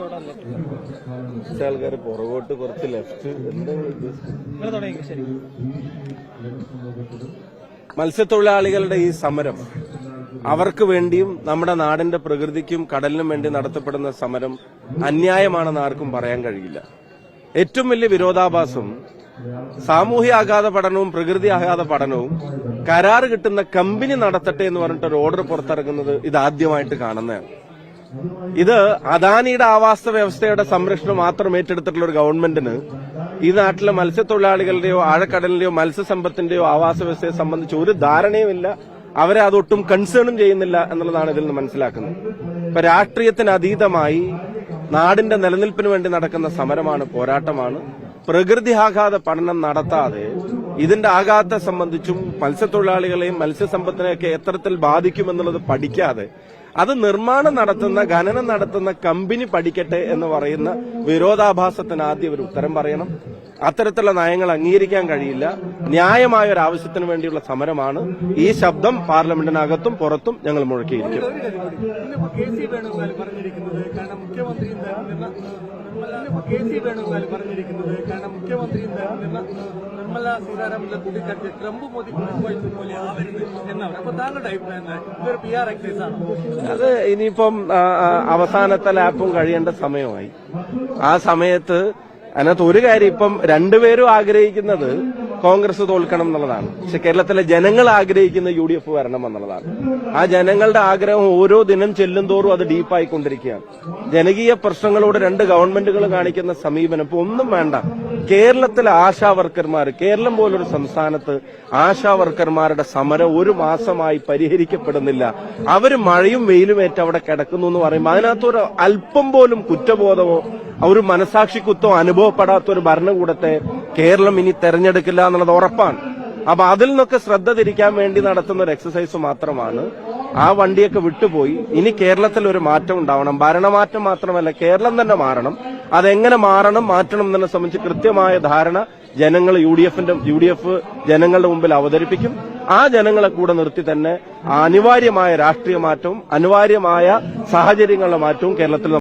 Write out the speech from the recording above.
കുറച്ച് ആൾക്കാർ പുറകോട്ട് കുറച്ച് ലെഫ്റ്റ് മത്സ്യത്തൊഴിലാളികളുടെ ഈ സമരം അവർക്ക് വേണ്ടിയും നമ്മുടെ നാടിന്റെ പ്രകൃതിക്കും കടലിനും വേണ്ടി നടത്തപ്പെടുന്ന സമരം അന്യായമാണെന്ന് ആർക്കും പറയാൻ കഴിയില്ല. ഏറ്റവും വലിയ വിരോധാഭാസം സാമൂഹ്യ ആഘാത പഠനവും പ്രകൃതി ആഘാത പഠനവും കരാറ് കിട്ടുന്ന കമ്പനി നടത്തട്ടെ എന്ന് പറഞ്ഞിട്ട് ഒരു ഓർഡർ പുറത്തിറങ്ങുന്നത് ഇതാദ്യമായിട്ട് കാണുന്നതാണ്. ഇത് അദാനിയുടെ ആവാസ വ്യവസ്ഥയുടെ സംരക്ഷണം മാത്രം ഏറ്റെടുത്തിട്ടുള്ള ഒരു ഗവൺമെന്റിന് ഈ നാട്ടിലെ മത്സ്യത്തൊഴിലാളികളുടെയോ ആഴക്കടലിന്റെയോ മത്സ്യസമ്പത്തിന്റെയോ ആവാസ വ്യവസ്ഥയെ സംബന്ധിച്ച് ഒരു ധാരണയുമില്ല അവരെ അതൊട്ടും കൺസേണും ചെയ്യുന്നില്ല എന്നുള്ളതാണ് ഇതിൽ നിന്ന് മനസ്സിലാക്കുന്നത്. ഇപ്പൊ രാഷ്ട്രീയത്തിന് അതീതമായി നാടിന്റെ നിലനിൽപ്പിന് വേണ്ടി നടക്കുന്ന സമരമാണ് പോരാട്ടമാണ്. പ്രകൃതി ആഘാത പഠനം നടത്താതെ ഇതിന്റെ ആഘാതത്തെ സംബന്ധിച്ചും മത്സ്യത്തൊഴിലാളികളെയും മത്സ്യസമ്പത്തിനെയൊക്കെ എത്തരത്തിൽ ബാധിക്കുമെന്നുള്ളത് പഠിക്കാതെ അത് നിർമ്മാണം നടത്തുന്ന ഖനനം നടത്തുന്ന കമ്പനി പഠിക്കട്ടെ എന്ന് പറയുന്ന വിരോധാഭാസത്തിന് ആദ്യം ഒരു ഉത്തരം പറയണം. അത്തരത്തിലുള്ള നയങ്ങൾ അംഗീകരിക്കാൻ കഴിയില്ല. ന്യായമായ ഒരു ആവശ്യത്തിന് വേണ്ടിയുള്ള സമരമാണ്. ഈ ശബ്ദം പാർലമെന്റിനകത്തും പുറത്തും ഞങ്ങൾ മുഴക്കിയിരിക്കും. പറഞ്ഞിരിക്കുന്നത് കാരണം മുഖ്യമന്ത്രി എക്സൈസ് ആണ് അത് ഇനിയിപ്പം അവസാനത്തെ ലാപ്പും കഴിയേണ്ട സമയമായി. ആ സമയത്ത് അതിനകത്ത് ഒരു കാര്യം ഇപ്പം രണ്ടുപേരും ആഗ്രഹിക്കുന്നത് കോൺഗ്രസ് തോൽക്കണം എന്നുള്ളതാണ്. പക്ഷെ കേരളത്തിലെ ജനങ്ങൾ ആഗ്രഹിക്കുന്ന യു ഡി എഫ് വരണം എന്നുള്ളതാണ്. ആ ജനങ്ങളുടെ ആഗ്രഹം ഓരോ ദിനം ചെല്ലും തോറും അത് ഡീപ്പായിക്കൊണ്ടിരിക്കുകയാണ്. ജനകീയ പ്രശ്നങ്ങളോട് രണ്ട് ഗവൺമെന്റുകൾ കാണിക്കുന്ന സമീപനം ഇപ്പൊ ഒന്നും വേണ്ട. കേരളത്തിലെ ആശാ വർക്കർമാർ കേരളം പോലൊരു സംസ്ഥാനത്ത് ആശാ വർക്കർമാരുടെ സമരം ഒരു മാസമായി പരിഹരിക്കപ്പെടുന്നില്ല. അവർ മഴയും വെയിലും ഏറ്റ് അവിടെ കിടക്കുന്നു എന്ന് പറയുമ്പോൾ അതിനകത്തൊരു അല്പം പോലും കുറ്റബോധമോ ഒരു മനസാക്ഷിക്കുത്തോ അനുഭവപ്പെടാത്ത ഒരു ഭരണകൂടത്തെ കേരളം ഇനി തെരഞ്ഞെടുക്കില്ല എന്നുള്ളത് ഉറപ്പാണ്. അപ്പൊ അതിൽ നിന്നൊക്കെ ശ്രദ്ധ തിരിക്കാൻ വേണ്ടി നടത്തുന്ന ഒരു എക്സസൈസ് മാത്രമാണ് ആ വണ്ടിയൊക്കെ വിട്ടുപോയി. ഇനി കേരളത്തിൽ ഒരു മാറ്റം ഉണ്ടാവണം. ഭരണമാറ്റം മാത്രമല്ല കേരളം തന്നെ മാറണം. അതെങ്ങനെ മാറണം മാറ്റണം എന്നതിനെ സംബന്ധിച്ച് കൃത്യമായ ധാരണ ജനങ്ങൾ യു ഡി എഫിന്റെ യു ഡി എഫ് ജനങ്ങളുടെ മുമ്പിൽ അവതരിപ്പിക്കും. ആ ജനങ്ങളെ കൂടെ നിർത്തി തന്നെ അനിവാര്യമായ രാഷ്ട്രീയ മാറ്റവും അനിവാര്യമായ സാഹചര്യങ്ങളുടെ മാറ്റവും കേരളത്തിൽ